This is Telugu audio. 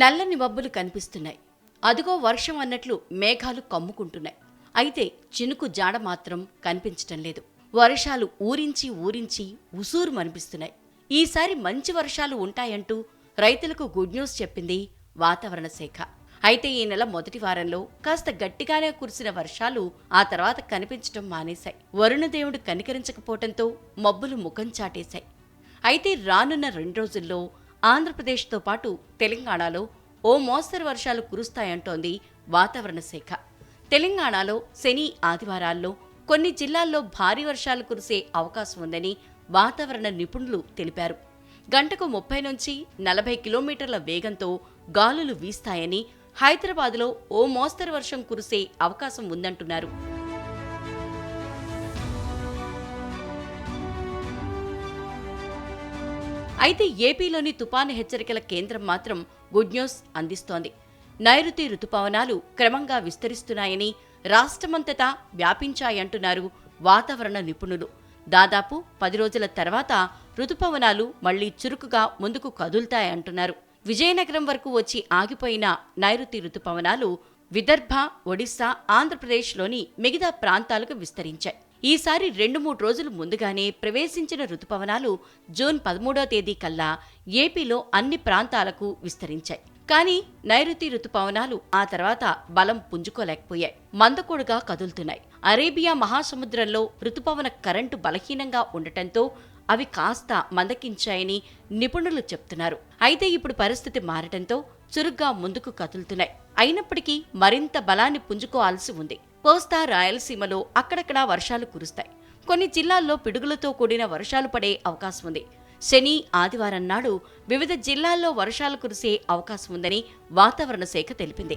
నల్లని మబ్బులు కనిపిస్తున్నాయి. అదిగో వర్షం అన్నట్లు మేఘాలు కమ్ముకుంటున్నాయి. అయితే చినుకు జాడ మాత్రం కనిపించటం లేదు. వర్షాలు ఊరించి ఊరించి ఉసూరు మనిపిస్తున్నాయి ఈసారి మంచి వర్షాలు ఉంటాయంటూ రైతులకు గుడ్ న్యూస్ చెప్పింది వాతావరణ శాఖ. అయితే ఈ నెల మొదటి వారంలో కాస్త గట్టిగానే కురిసిన వర్షాలు ఆ తర్వాత కనిపించడం మానేశాయి. వరుణదేవుడు కనికరించకపోవటంతో మబ్బులు ముఖం చాటేశాయి. అయితే రానున్న రెండు రోజుల్లో ఆంధ్రప్రదేశ్తో పాటు తెలంగాణలో ఓ మోస్తరు వర్షాలు కురుస్తాయంటోంది వాతావరణ శాఖ. తెలంగాణలో శని ఆదివారాల్లో కొన్ని జిల్లాల్లో భారీ వర్షాలు కురిసే అవకాశం ఉందని వాతావరణ నిపుణులు తెలిపారు. గంటకు ముప్పై నుంచి నలభై కిలోమీటర్ల వేగంతో గాలులు వీస్తాయని హైదరాబాద్లో ఓ మోస్తరు వర్షం కురిసే అవకాశం ఉందంటున్నారు. అయితే ఏపీలోని తుపాను హెచ్చరికల కేంద్రం మాత్రం గుడ్ న్యూస్ అందిస్తోంది. నైరుతి రుతుపవనాలు క్రమంగా విస్తరిస్తున్నాయని రాష్ట్రమంతటా వ్యాపించాయంటున్నారు వాతావరణ నిపుణులు. దాదాపు పది రోజుల తర్వాత రుతుపవనాలు మళ్ళీ చురుకుగా ముందుకు కదులుతాయంటున్నారు. విజయనగరం వరకు వచ్చి ఆగిపోయిన నైరుతి రుతుపవనాలు విదర్భ ఒడిశా ఆంధ్రప్రదేశ్లోని మిగతా ప్రాంతాలకు విస్తరించాయి. ఈసారి రెండు మూడు రోజులు ముందుగానే ప్రవేశించిన రుతుపవనాలు జూన్ పదమూడో తేదీ కల్లా ఏపీలో అన్ని ప్రాంతాలకు విస్తరించాయి. కానీ నైరుతి రుతుపవనాలు ఆ తర్వాత బలం పుంజుకోలేకపోయాయి. మందకొడుగా కదులుతున్నాయి. అరేబియా మహాసముద్రంలో రుతుపవన కరెంటు బలహీనంగా ఉండటంతో అవి కాస్త మందకించాయని నిపుణులు చెప్తున్నారు. అయితే ఇప్పుడు పరిస్థితి మారటంతో చురుగ్గా ముందుకు కదులుతున్నాయి. అయినప్పటికీ మరింత బలాన్ని పుంజుకోవాల్సి ఉంది. కోస్తా రాయలసీమలో అక్కడక్కడా వర్షాలు కురుస్తాయి. కొన్ని జిల్లాల్లో పిడుగులతో కూడిన వర్షాలు పడే అవకాశం ఉంది శని ఆదివారం నాడు వివిధ జిల్లాల్లో వర్షాలు కురిసే అవకాశం ఉందని వాతావరణ శాఖ తెలిపింది.